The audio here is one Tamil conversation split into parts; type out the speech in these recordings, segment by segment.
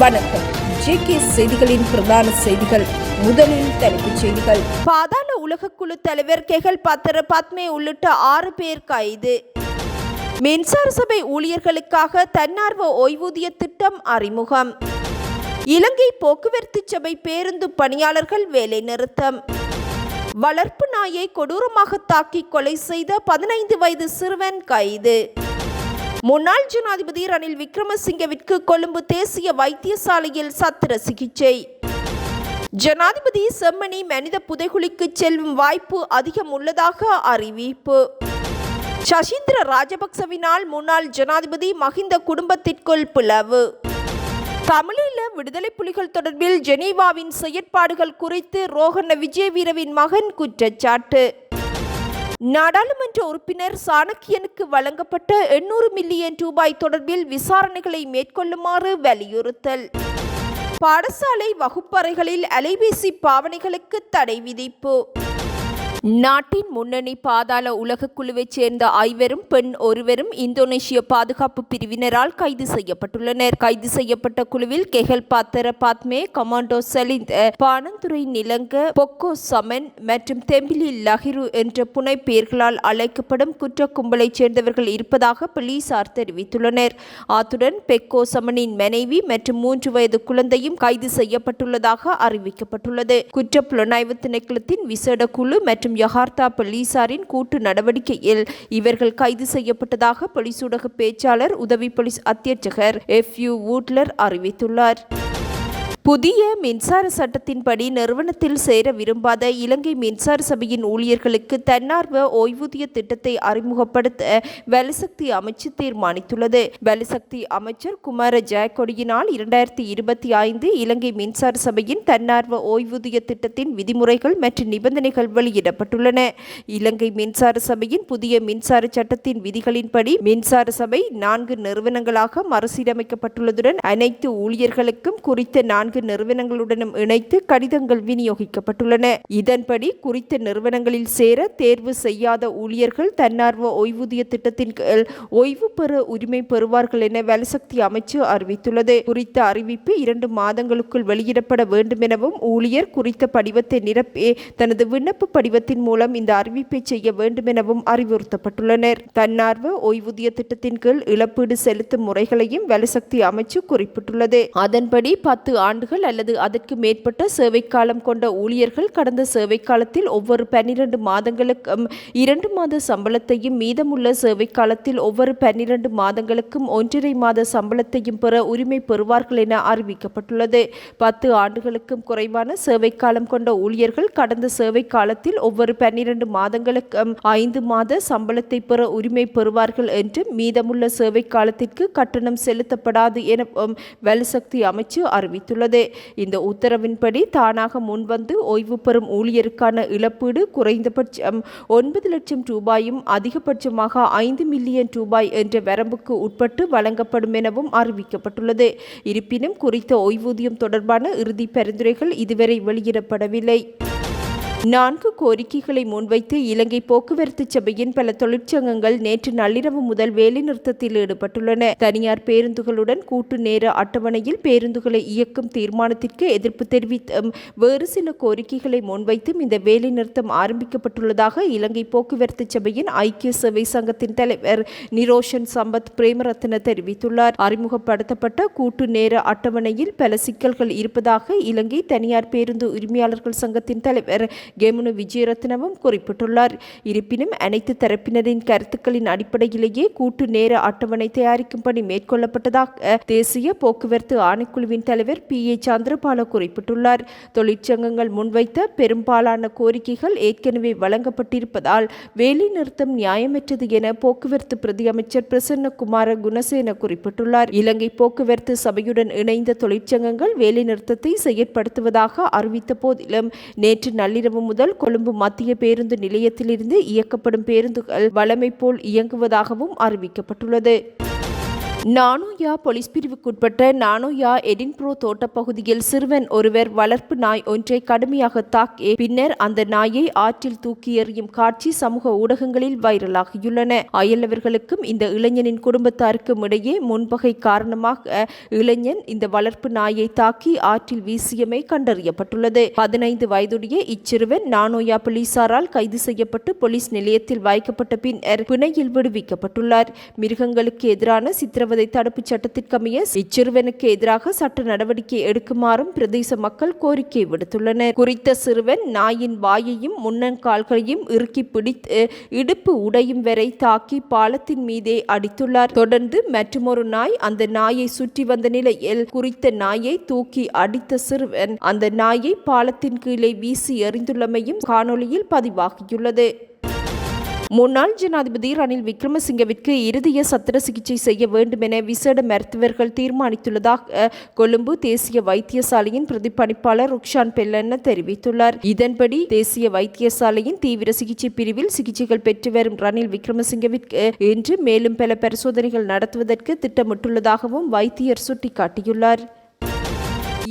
வணக்கம். ஜேகே செய்திகளின் பிரதான செய்திகள். முதலில் தலைப்புச் செய்திகள். பாதாள உலகக்குழு தலைவர் கெகல் பத்திர பத்மே உள்ளிட்ட ஆறு பேர் கைது. மின்சார சபை ஊழியர்களுக்காக தன்னார்வ ஓய்வூதிய திட்டம் அறிமுகம். இலங்கை போக்குவரத்து சபை பேருந்து பணியாளர்கள் வேலை நிறுத்தம். வளர்ப்பு நாயை கொடூரமாக தாக்கி கொலை செய்த பதினைந்து வயது சிறுவன் கைது. முன்னாள் ஜனாதிபதி ரணில் விக்ரமசிங்கவிற்கு கொழும்பு தேசிய வைத்தியசாலையில் சத்திர சிகிச்சை. ஜனாதிபதி செம்மணி மனித புதைகுழிக்கு செல்லும் வாய்ப்பு அதிகம் உள்ளதாக அறிவிப்பு. சசீந்திர ராஜபக்சவினால் முன்னாள் ஜனாதிபதி மஹிந்த குடும்பத்திற்குள் பிளவு. தமிழீழ விடுதலை புலிகள் தொடர்பில் ஜெனீவாவின் செயற்பாடுகள் குறித்து ரோஹண விஜயவீரவின் மகன் குற்றச்சாட்டு. நாடாளுமன்ற உறுப்பினர் சாணக்கியனுக்கு வழங்கப்பட்ட எண்ணூறு மில்லியன் ரூபாய் தொடர்பில் விசாரணைகளை மேற்கொள்ளுமாறு வலியுறுத்தல். பாடசாலை வகுப்பறைகளில் அலைபேசி பாவனைகளுக்கு தடை விதிப்பு. நாட்டின் முன்னணி பாதாள உலக குழுவைச் சேர்ந்த ஐவரும் பெண் ஒருவரும் இந்தோனேஷிய பாதுகாப்பு பிரிவினரால் கைது செய்யப்பட்டுள்ளனர். கைது செய்யப்பட்ட குழுவில் கெஹல் பாத்தர பாத்மே கமாண்டோ சலிந்த் பானந்துரை நிலங்க பொக்கோ சமன் மற்றும் தெம்பிலி லஹிரு என்ற புனை பெயர்களால் அழைக்கப்படும் குற்ற கும்பலைச் சேர்ந்தவர்கள் இருப்பதாக போலீசார் தெரிவித்துள்ளனர். அத்துடன் பெக்கோ சமனின் மனைவி மற்றும் மூன்று வயது குழந்தையும் கைது செய்யப்பட்டுள்ளதாக அறிவிக்கப்பட்டுள்ளது. குற்ற புலனாய்வு திணைக்களத்தின் விசேட குழு மற்றும் யகார்த்தா போலீசாரின் கூட்டு நடவடிக்கையில் இவர்கள் கைது செய்யப்பட்டதாக போலீஸ் ஊடக பேச்சாளர் உதவி போலீஸ் அத்தியட்சகர் எஃப் யூ வூட்லர் அறிவித்துள்ளார். புதிய மின்சார சட்டத்தின்படி நிறுவனத்தில் சேர விரும்பாத இலங்கை மின்சார சபையின் ஊழியர்களுக்கு தன்னார்வ ஓய்வூதிய திட்டத்தை அறிமுகப்படுத்த வலுசக்தி அமைச்சு தீர்மானித்துள்ளது. வலுசக்தி அமைச்சர் குமார ஜெயக்கொடியினால் இரண்டாயிரத்தி இருபத்தி ஐந்து இலங்கை மின்சார சபையின் தன்னார்வ ஓய்வூதிய திட்டத்தின் விதிமுறைகள் மற்றும் நிபந்தனைகள் வெளியிடப்பட்டுள்ளன. இலங்கை மின்சார சபையின் புதிய மின்சார சட்டத்தின் விதிகளின்படி மின்சார சபை நான்கு நிறுவனங்களாக மறுசீரமைக்கப்பட்டுள்ளதுடன் அனைத்து ஊழியர்களுக்கும் குறித்த நான்கு நிறுவனங்களுடனும் இணைத்து கடிதங்கள் விநியோகிக்கப்பட்டுள்ளன. இதன்படி குறித்த நிறுவனங்களில் சேர தேர்வு செய்யாத ஊழியர்கள் தன்னார்வ ஓய்வூதிய திட்டத்தின் கீழ் ஓய்வு பெற உரிமை பெறுவார்கள் என வலசக்தி அமைச்சு அறிவித்துள்ளது. குறித்த அறிவிப்பு இரண்டு மாதங்களுக்குள் வெளியிடப்பட வேண்டும் எனவும் ஊழியர் குறித்த படிவத்தை நிரப்பி தனது விண்ணப்ப படிவத்தின் மூலம் இந்த அறிவிப்பை செய்ய வேண்டும் எனவும் அறிவுறுத்தப்பட்டுள்ளனர். தன்னார்வ ஓய்வூதிய திட்டத்தின் கீழ் இழப்பீடு செலுத்தும் முறைகளையும் வலசக்தி அமைச்சு குறிப்பிட்டுள்ளது. அதன்படி பத்து ஆண்டு ஆண்டுகள் அல்லது அதற்கு மேற்பட்ட சேவைக்காலம் கொண்ட ஊழியர்கள் கடந்த சேவைக்காலத்தில் ஒவ்வொரு பன்னிரண்டு மாதங்களுக்கும் இரண்டு மாத சம்பளத்தையும் மீதமுள்ள சேவைக்காலத்தில் ஒவ்வொரு பன்னிரண்டு மாதங்களுக்கும் ஒன்றரை மாத சம்பளத்தையும் பெற உரிமை பெறுவார்கள் என அறிவிக்கப்பட்டுள்ளது. பத்து ஆண்டுகளுக்கும் குறைவான சேவைக்காலம் கொண்ட ஊழியர்கள் கடந்த சேவை காலத்தில் ஒவ்வொரு பன்னிரண்டு மாதங்களுக்கும் ஐந்து மாத சம்பளத்தை பெற உரிமை பெறுவார்கள் என்றும் மீதமுள்ள சேவை காலத்திற்கு கட்டணம் செலுத்தப்படாது எனவும் வலுசக்தி அமைச்சு அறிவித்துள்ளது. இந்த உத்தரவின்படி தானாக முன்வந்து ஓய்வு பெறும் ஊழியருக்கான இழப்பீடு குறைந்தபட்சம் ஒன்பது லட்சம் ரூபாயும் அதிகபட்சமாக ஐந்து மில்லியன் ரூபாய் என்ற வரம்புக்கு உட்பட்டு வழங்கப்படும் எனவும் அறிவிக்கப்பட்டுள்ளது. இருப்பினும் குறித்த ஓய்வூதியம் தொடர்பான இறுதி பரிந்துரைகள் இதுவரை வெளியிடப்படவில்லை. நான்கு கோரிக்கைகளை முன்வைத்து இலங்கை போக்குவரத்து சபையின் பல தொழிற்சங்கங்கள் நேற்று நள்ளிரவு முதல் வேலைநிறுத்தத்தில் ஈடுபட்டுள்ளன. தனியார் பேருந்துகளுடன் கூட்டு நேர அட்டவணையில் பேருந்துகளை இயக்கும் தீர்மானத்திற்கு எதிர்ப்பு தெரிவித்தும் வேறு சில கோரிக்கைகளை முன்வைத்தும் இந்த வேலைநிறுத்தம் ஆரம்பிக்கப்பட்டுள்ளதாக இலங்கை போக்குவரத்து சபையின் ஐக்கிய சேவை சங்கத்தின் தலைவர் நிரோஷன் சம்பத் பிரேமரத்ன தெரிவித்துள்ளார். அறிமுகப்படுத்தப்பட்ட கூட்டு நேர அட்டவணையில் பல சிக்கல்கள் இருப்பதாக இலங்கை தனியார் பேருந்து உரிமையாளர்கள் சங்கத்தின் தலைவர் கேமுனு விஜயரத்னவும் குறிப்பிட்டுள்ளார். இருப்பினும் அனைத்து தரப்பினரின் கருத்துக்களின் அடிப்படையிலேயே கூட்டு நேர அட்டவணை தயாரிக்கும் பணி மேற்கொள்ளப்பட்டதாக தேசிய போக்குவரத்து ஆணைக்குழுவின் தலைவர் பி. ஏ. சந்திரபால குறிப்பிட்டுள்ளார். தொழிற்சங்கங்கள் முன்வைத்த பெரும்பாலான கோரிக்கைகள் ஏற்கனவே வழங்கப்பட்டிருப்பதால் வேலைநிறுத்தம் நியாயமற்றது என போக்குவரத்து பிரதி அமைச்சர் பிரசன்னகுமார குணசேன குறிப்பிட்டுள்ளார். இலங்கை போக்குவரத்து சபையுடன் இணைந்த தொழிற்சங்கங்கள் வேலைநிறுத்தத்தை செயற்படுத்துவதாக அறிவித்த போதிலும் நேற்று நள்ளிரவு முதல் கொழும்பு மத்திய பேருந்து நிலையத்திலிருந்து இயக்கப்படும் பேருந்துகள் வழமை போல் இயங்குவதாகவும் அறிவிக்கப்பட்டுள்ளது. நானோயா போலீஸ் பிரிவுக்குட்பட்ட நானோயா எடின்புரோ தோட்டப்பகுதியில் சிறுவன் ஒருவர் வளர்ப்பு நாய் ஒன்றை கடுமையாக தாக்கி பின்னர் அந்த நாயை ஆற்றில் தூக்கி எறியும் காட்சி சமூக ஊடகங்களில் வைரலாகியுள்ளன. அயலவர்களுக்கும் இந்த இளைஞனின் குடும்பத்தாருக்கும் இடையே முன்பகை காரணமாக இளைஞன் இந்த வளர்ப்பு நாயை தாக்கி ஆற்றில் வீசியமை கண்டறியப்பட்டுள்ளது. பதினைந்து வயதுடைய இச்சிறுவன் நானோயா போலீசாரால் கைது செய்யப்பட்டு போலீஸ் நிலையத்தில் வைக்கப்பட்ட பின்னர் பிணையில் விடுவிக்கப்பட்டுள்ளார். மிருகங்களுக்கு எதிரான சித்திரவதை தடுப்புச் சட்டத்திற்கமைய இச்சிறுவனுக்கு எதிராக சட்ட நடவடிக்கை எடுக்குமாறும் பிரதேச மக்கள் கோரிக்கை விடுத்துள்ளனர். குறித்த சிறுவன் நாயின் வாயையும் முன்னங்கால்களையும் இறுக்கி பிடித்து இடுப்பு உடையும் வரை தாக்கி பாலத்தின் மீதே அடித்துள்ளார். தொடர்ந்து மற்றுமொரு நாய் அந்த நாயை சுற்றி வந்த நிலையில் குறித்த நாயை தூக்கி அடித்த சிறுவன் அந்த நாயை பாலத்தின் கீழே வீசி எறிந்துள்ளமையும் காணொளியில் பதிவாகியுள்ளது. முன்னாள் ஜனாதிபதி ரணில் விக்ரமசிங்கவிற்கு இருதய சத்திர சிகிச்சை செய்ய வேண்டும் என விசேட மருத்துவர்கள் தீர்மானித்துள்ளதாக கொழும்பு தேசிய வைத்தியசாலையின் பிரதிப்பணிப்பாளர் ருக்ஷான் பெல்லன தெரிவித்துள்ளார். இதன்படி தேசிய வைத்தியசாலையின் தீவிர சிகிச்சை பிரிவில் சிகிச்சைகள் பெற்று வரும் ரணில் விக்ரமசிங்கவிற்கு இன்று மேலும் பல பரிசோதனைகள் நடத்துவதற்கு திட்டமிட்டுள்ளதாகவும் வைத்தியர் சுட்டிக்காட்டியுள்ளார்.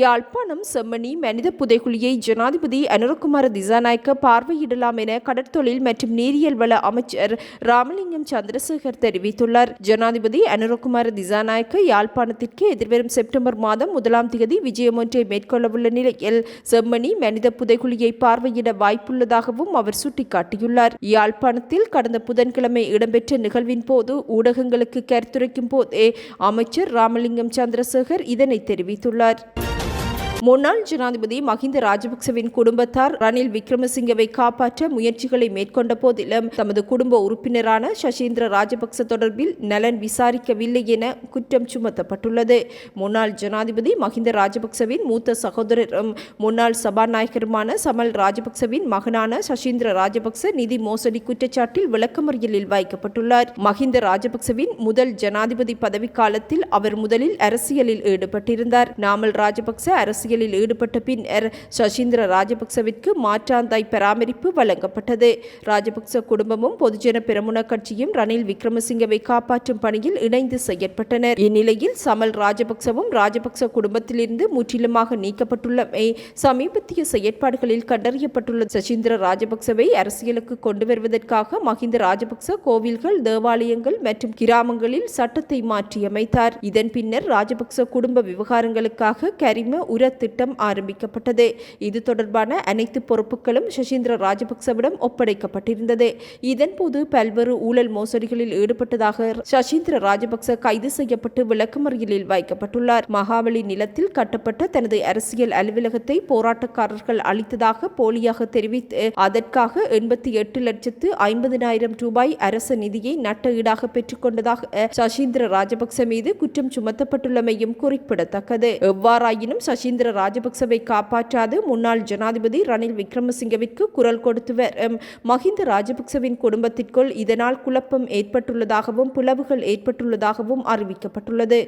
யாழ்ப்பாணம் செம்மணி மனித புதைகுழியை ஜனாதிபதி அனுரகுமார திசாநாயக்க பார்வையிடலாம் என கடற்தொழில் மற்றும் நீரியல் வள அமைச்சர் ராமலிங்கம் சந்திரசேகர் தெரிவித்துள்ளார். ஜனாதிபதி அனுரகுமார திசாநாயக்க யாழ்ப்பாணத்திற்கு எதிர்வரும் செப்டம்பர் மாதம் முதலாம் தேதி விஜயம் ஒன்றை மேற்கொள்ளவுள்ள நிலையில் செம்மணி மனித புதைகுழியை பார்வையிட வாய்ப்புள்ளதாகவும் அவர் சுட்டிக்காட்டியுள்ளார். யாழ்ப்பாணத்தில் கடந்த புதன்கிழமை இடம்பெற்ற நிகழ்வின் போது ஊடகங்களுக்கு கருத்துரைக்கும் போதே அமைச்சர் ராமலிங்கம் சந்திரசேகர் இதனை தெரிவித்துள்ளார். முன்னாள் ஜனாதிபதி மஹிந்த ராஜபக்சவின் குடும்பத்தார் ரணில் விக்ரமசிங்கவை காப்பாற்ற முயற்சிகளை மேற்கொண்ட போதிலும் தமது குடும்ப உறுப்பினரான சசீந்திர ராஜபக்ச தொடர்பில் நலன் விசாரிக்கவில்லை என குற்றம் சுமத்தப்பட்டுள்ளது. முன்னாள் ஜனாதிபதி மஹிந்த ராஜபக்சவின் மூத்த சகோதரரும் முன்னாள் சபாநாயகருமான சமல் ராஜபக்சவின் மகனான சசீந்திர ராஜபக்ச நிதி மோசடி குற்றச்சாட்டில் விளக்கமறியலில் வைக்கப்பட்டுள்ளார். மஹிந்த ராஜபக்சவின் முதல் ஜனாதிபதி பதவி காலத்தில் அவர் முதலில் அரசியலில் ஈடுபட்டிருந்தார். நாமல் ராஜபக்ச அரசியல் அரசியலில் ஈடுபட்ட பின்னர் சசீந்திர ராஜபக்சவிற்கு மாற்றாந்தாய் பராமரிப்பு வழங்கப்பட்டது. ராஜபக்ச குடும்பமும் பொதுஜன பெரமுன கட்சியும் ரணில் விக்ரமசிங்கவை காப்பாற்றும் பணியில் இணைந்து செயற்பட்டனர். இந்நிலையில் சமல் ராஜபக்சவும் ராஜபக்ச குடும்பத்திலிருந்து முற்றிலுமாக நீக்கப்பட்டுள்ளமை சமீபத்திய செயற்பாடுகளில் கண்டறியப்பட்டுள்ள சசீந்திர ராஜபக்சவை அரசியலுக்கு கொண்டு வருவதற்காக மஹிந்த ராஜபக்ச கோவில்கள் தேவாலயங்கள் மற்றும் கிராமங்களில் சட்டத்தை மாற்றியமைத்தார். இதன் பின்னர் ராஜபக்ச குடும்ப விவகாரங்களுக்காக கரிம உரத் திட்டம் ஆரம்பிக்கப்பட்டது. இது தொடர்பான அனைத்து பொறுப்புகளும் சசீந்திர ராஜபக்சவிடம் ஒப்படைக்கப்பட்டிருந்தது. இதன்போது பல்வேறு ஊழல் மோசடிகளில் ஈடுபட்டதாக சசீந்திர ராஜபக்ச கைது செய்யப்பட்டு விளக்கமறியலில் வைக்கப்பட்டுள்ளார். மகாவலி நிலத்தில் கட்டப்பட்ட தனது அரசியல் அலுவலகத்தை போராட்டக்காரர்கள் அளித்ததாக போலியாக தெரிவித்து அதற்காக எண்பத்தி எட்டு லட்சத்து ஐம்பதினாயிரம் ரூபாய் அரச நிதியை நட்ட ஈடாக பெற்றுக்கொண்டதாக சசீந்திர ராஜபக்ச மீது குற்றம் சுமத்தப்பட்டுள்ளமையும் குறிப்பிடத்தக்கது. எவ்வாறாயினும் சசீந்திர ராஜபக்சவை காப்பாற்றாது. முன்னாள் ஜனாதிபதி ரணில் விக்ரமசிங்கவிற்கு குரல் கொடுத்து வரும் மஹிந்த ராஜபக்சவின் குடும்பத்திற்குள் இதனால் குழப்பம் ஏற்பட்டுள்ளதாகவும் பிளவுகள் ஏற்பட்டுள்ளதாகவும் அறிவிக்கப்பட்டுள்ளது.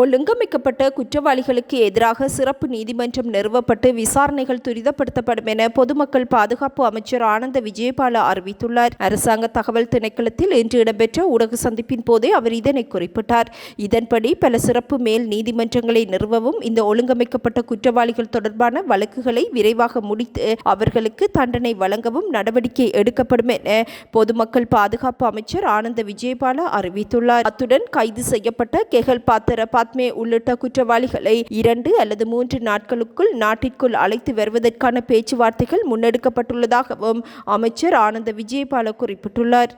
ஒழுங்கமைக்கப்பட்ட குற்றவாளிகளுக்கு எதிராக சிறப்பு நீதிமன்றம் நிறுவப்பட்டு விசாரணைகள் துரிதப்படுத்தப்படும் என பொதுமக்கள் பாதுகாப்பு அமைச்சர் ஆனந்த விஜயபால அறிவித்துள்ளார். அரசாங்க தகவல் திணைக்களத்தில் இன்று இடம்பெற்ற ஊடக சந்திப்பின் போதே அவர் இதனை குறிப்பிட்டார். இதன்படி பல சிறப்பு மேல் நீதிமன்றங்களை நிறுவவும் இந்த ஒழுங்கமைக்கப்பட்ட குற்றவாளிகள் தொடர்பான வழக்குகளை விரைவாக முடித்து அவர்களுக்கு தண்டனை வழங்கவும் நடவடிக்கை எடுக்கப்படும் என பொதுமக்கள் பாதுகாப்பு அமைச்சர் ஆனந்த விஜயபால அறிவித்துள்ளார். அத்துடன் கைது செய்யப்பட்ட கெகல் பாத்திர பத்மே உள்ளிட்ட குற்றவாளிகளை இரண்டு அல்லது மூன்று நாட்களுக்குள் நாட்டிற்குள் அழைத்து வருவதற்கான பேச்சுவார்த்தைகள் முன்னெடுக்கப்பட்டுள்ளதாகவும் அமைச்சர் ஆனந்த விஜயபால குறிப்பிட்டுள்ளார்.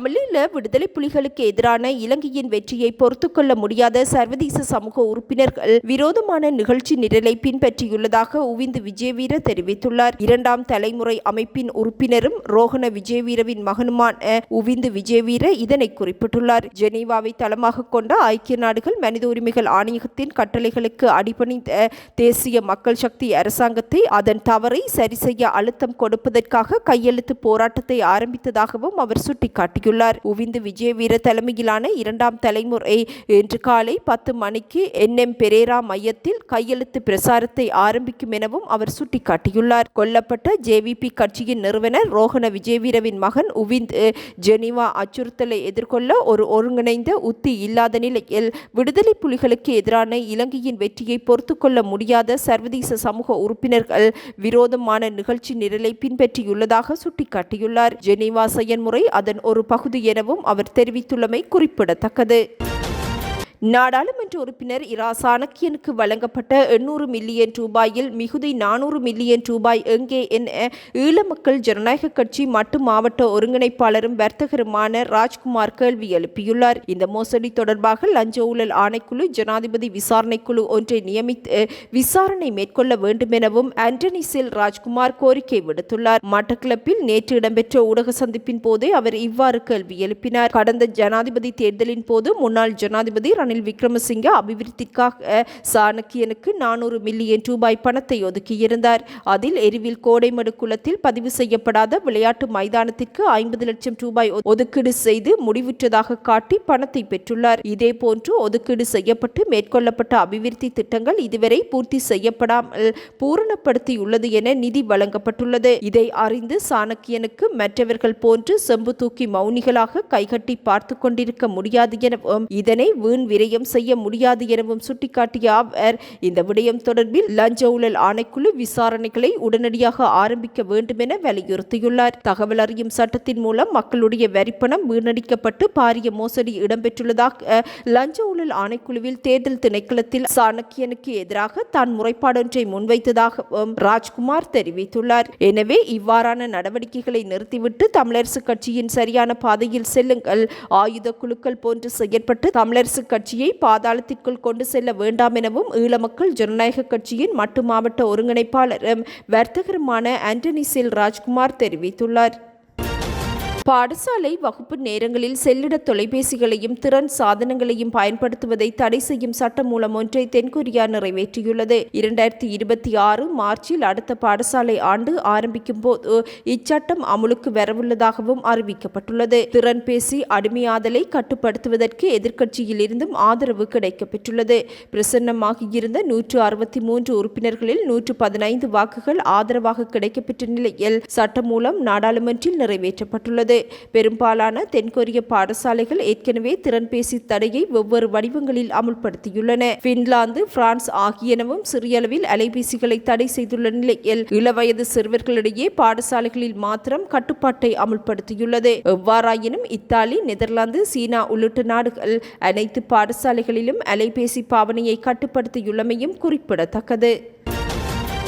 தமிழீழ விடுதலை புலிகளுக்கு எதிரான இலங்கையின் வெற்றியை பொறுத்துக்கொள்ள முடியாத சர்வதேச சமூக உறுப்பினர்கள் விரோதமான நிகழ்ச்சி நிரலை பின்பற்றியுள்ளதாக உவிந்து விஜயவீர தெரிவித்துள்ளார். இரண்டாம் தலைமுறை அமைப்பின் உறுப்பினரும் ரோஹண விஜயவீரவின் மகனுமான உவிந்து விஜயவீர இதனை குறிப்பிட்டுள்ளார். ஜெனீவாவை தளமாக கொண்ட ஐக்கிய நாடுகள் மனித உரிமைகள் ஆணையகத்தின் கட்டளைகளுக்கு அடிபணிந்த தேசிய மக்கள் சக்தி அரசாங்கத்தை அதன் தவறை சரி செய்ய அழுத்தம் கொடுப்பதற்காக கையெழுத்து போராட்டத்தை ஆரம்பித்ததாகவும் அவர் சுட்டிக்காட்டியுள்ளார். தெரிவித்துள்ளார். உவிந்து விஜயவீர தலைமையிலான இரண்டாம் தலைமுறை இன்று காலை பத்து மணிக்கு என். எம். பெரேரா மையத்தில் கையெழுத்து பிரசாரத்தை ஆரம்பிக்கும் எனவும் அவர் சுட்டிக்காட்டியுள்ளார். கொல்லப்பட்ட ஜேவிபி கட்சியின் நிறுவனர் ரோஹண விஜயவீரவின் மகன் உவிந்த் ஜெனிவா அச்சுறுத்தலை எதிர்கொள்ள ஒரு ஒருங்கிணைந்த உத்தி இல்லாத நிலையில் விடுதலை புலிகளுக்கு எதிரான இலங்கையின் வெற்றியை பொறுத்துக்கொள்ள முடியாத சர்வதேச சமூக உறுப்பினர்கள் விரோதமான நிகழ்ச்சி நிரலை பின்பற்றியுள்ளதாக சுட்டிக்காட்டியுள்ளார். ஜெனிவா செயன்முறை அதன் ஒரு பகுதி எனவும் அவர் தெரிவித்துள்ளமை குறிப்பிடத்தக்கது. நாடாளுமன்ற உறுப்பினர் இரா சாணக்கியனுக்கு வழங்கப்பட்ட எண்ணூறு மில்லியன் ரூபாயில் மிகுதி நானூறு மில்லியன் ரூபாய் எங்கே என ஈழ மக்கள் ஜனநாயக கட்சி மட்டு மாவட்ட ஒருங்கிணைப்பாளரும் வர்த்தகருமான ராஜ்குமார் கேள்வி எழுப்பியுள்ளார். இந்த மோசடி தொடர்பாக லஞ்ச ஊழல் ஆணைக்குழு ஜனாதிபதி விசாரணைக்குழு ஒன்றை நியமித்து விசாரணை மேற்கொள்ள வேண்டும் எனவும் ஆண்டனி செல் ராஜ்குமார் கோரிக்கை விடுத்துள்ளார். மட்டக்கிளப்பில் நேற்று இடம்பெற்ற ஊடக சந்திப்பின் போதே அவர் இவ்வாறு கேள்வி எழுப்பினார். கடந்த ஜனாதிபதி தேர்தலின் போது முன்னாள் ஜனாதிபதி ரணில் விக்ரமசிங்க அபிவிருத்திக்காக சாணக்கியனுக்கு நானூறு மில்லியன் ரூபாய் பணத்தை ஒதுக்கியிருந்தார். அதில் எரிவில் கோடைமடு குளத்தில் பதிவு செய்யப்படாத விளையாட்டு மைதானத்திற்கு ஐம்பது லட்சம் ரூபாய் ஒதுக்கீடு செய்து முடிவுற்றதாக காட்டி பணத்தை பெற்றுள்ளார். இதேபோன்று ஒதுக்கீடு செய்யப்பட்டு மேற்கொள்ளப்பட்ட அபிவிருத்தி திட்டங்கள் இதுவரை பூர்த்தி செய்யப்படாமல் பூரணப்படுத்தியுள்ளது என நிதி வழங்கப்பட்டுள்ளது. இதை அறிந்து சாணக்கியனுக்கு மற்றவர்கள் போன்று செம்பு தூக்கி மௌனிகளாக கைகட்டி பார்த்து கொண்டிருக்க முடியாது எனவும் இதனை வீண் விரயம் செய்ய முடியாது எனவும் சுட்டிக்காட்டிய அவர் இந்த விடயம் தொடர்பில் லஞ்ச ஊழல் ஆணைக்குழு விசாரணைகளை உடனடியாக ஆரம்பிக்க வேண்டும் என வலியுறுத்தியுள்ளார். தகவல் அறியும் சட்டத்தின் மூலம் மக்களுடைய வரிப்பணம் வீணடிக்கப்பட்டு பாரிய மோசடி இடம்பெற்றுள்ளதாக லஞ்ச ஊழல் ஆணைக்குழுவில் தேர்தல் திணைக்களத்தில் சாணக்கியனுக்கு எதிராக தான் முறைப்பாடொன்றை முன்வைத்ததாகவும் ராஜ்குமார் தெரிவித்துள்ளார். எனவே இவ்வாறான நடவடிக்கைகளை நிறுத்திவிட்டு தமிழரசு கட்சியின் சரியான பாதையில் செல்லுங்கள். ஆயுத குழுக்கள் போன்று செயற்பட்டு தமிழரசு கட்சியை பாதாளத்திற்குள் கொண்டு செல்ல வேண்டாம் எனவும் ஈழ மக்கள் ஜனநாயக கட்சியின் மட்டு மாவட்ட ஒருங்கிணைப்பாளரும் வர்த்தகருமான ஆண்டனி செல் ராஜ்குமார் தெரிவித்துள்ளார். பாடசாலை வகுப்பு நேரங்களில் செல்லிட தொலைபேசிகளையும் திறன் சாதனங்களையும் பயன்படுத்துவதை தடை செய்யும் சட்ட மூலம் ஒன்றை தென்கொரியா நிறைவேற்றியுள்ளது. இரண்டாயிரத்தி இருபத்தி ஆறு மார்ச்சில் அடுத்த பாடசாலை ஆண்டு ஆரம்பிக்கும் போது இச்சட்டம் அமுலுக்கு வரவுள்ளதாகவும் அறிவிக்கப்பட்டுள்ளது. திறன்பேசி அடிமையாதலை கட்டுப்படுத்துவதற்கு எதிர்க்கட்சியில் இருந்தும் ஆதரவு கிடைக்கப்பெற்றுள்ளது. பிரசன்னமாகியிருந்த நூற்று அறுபத்தி மூன்று உறுப்பினர்களில் நூற்று பதினைந்து வாக்குகள் ஆதரவாக கிடைக்கப்பெற்ற நிலையில் சட்டம் மூலம் நாடாளுமன்றில் நிறைவேற்றப்பட்டுள்ளது. பெரும்பாலான தென்கொரிய பாடசாலைகள் ஏற்கனவே திறன்பேசி தடையை வெவ்வேறு வடிவங்களில் அமுல்படுத்தியுள்ளன. பின்லாந்து பிரான்ஸ் ஆகியனவும் சிறிய அளவில் அலைபேசிகளை தடை செய்துள்ள நிலையில் இளவயது சிறுவர்களிடையே பாடசாலைகளில் மாத்திரம் கட்டுப்பாட்டை அமுல்படுத்தியுள்ளது. எவ்வாறாயினும் இத்தாலி நெதர்லாந்து சீனா உள்ளிட்ட நாடுகள் அனைத்து பாடசாலைகளிலும் அலைபேசி பாவனையை கட்டுப்படுத்தியுள்ளமையும் குறிப்பிடத்தக்கது.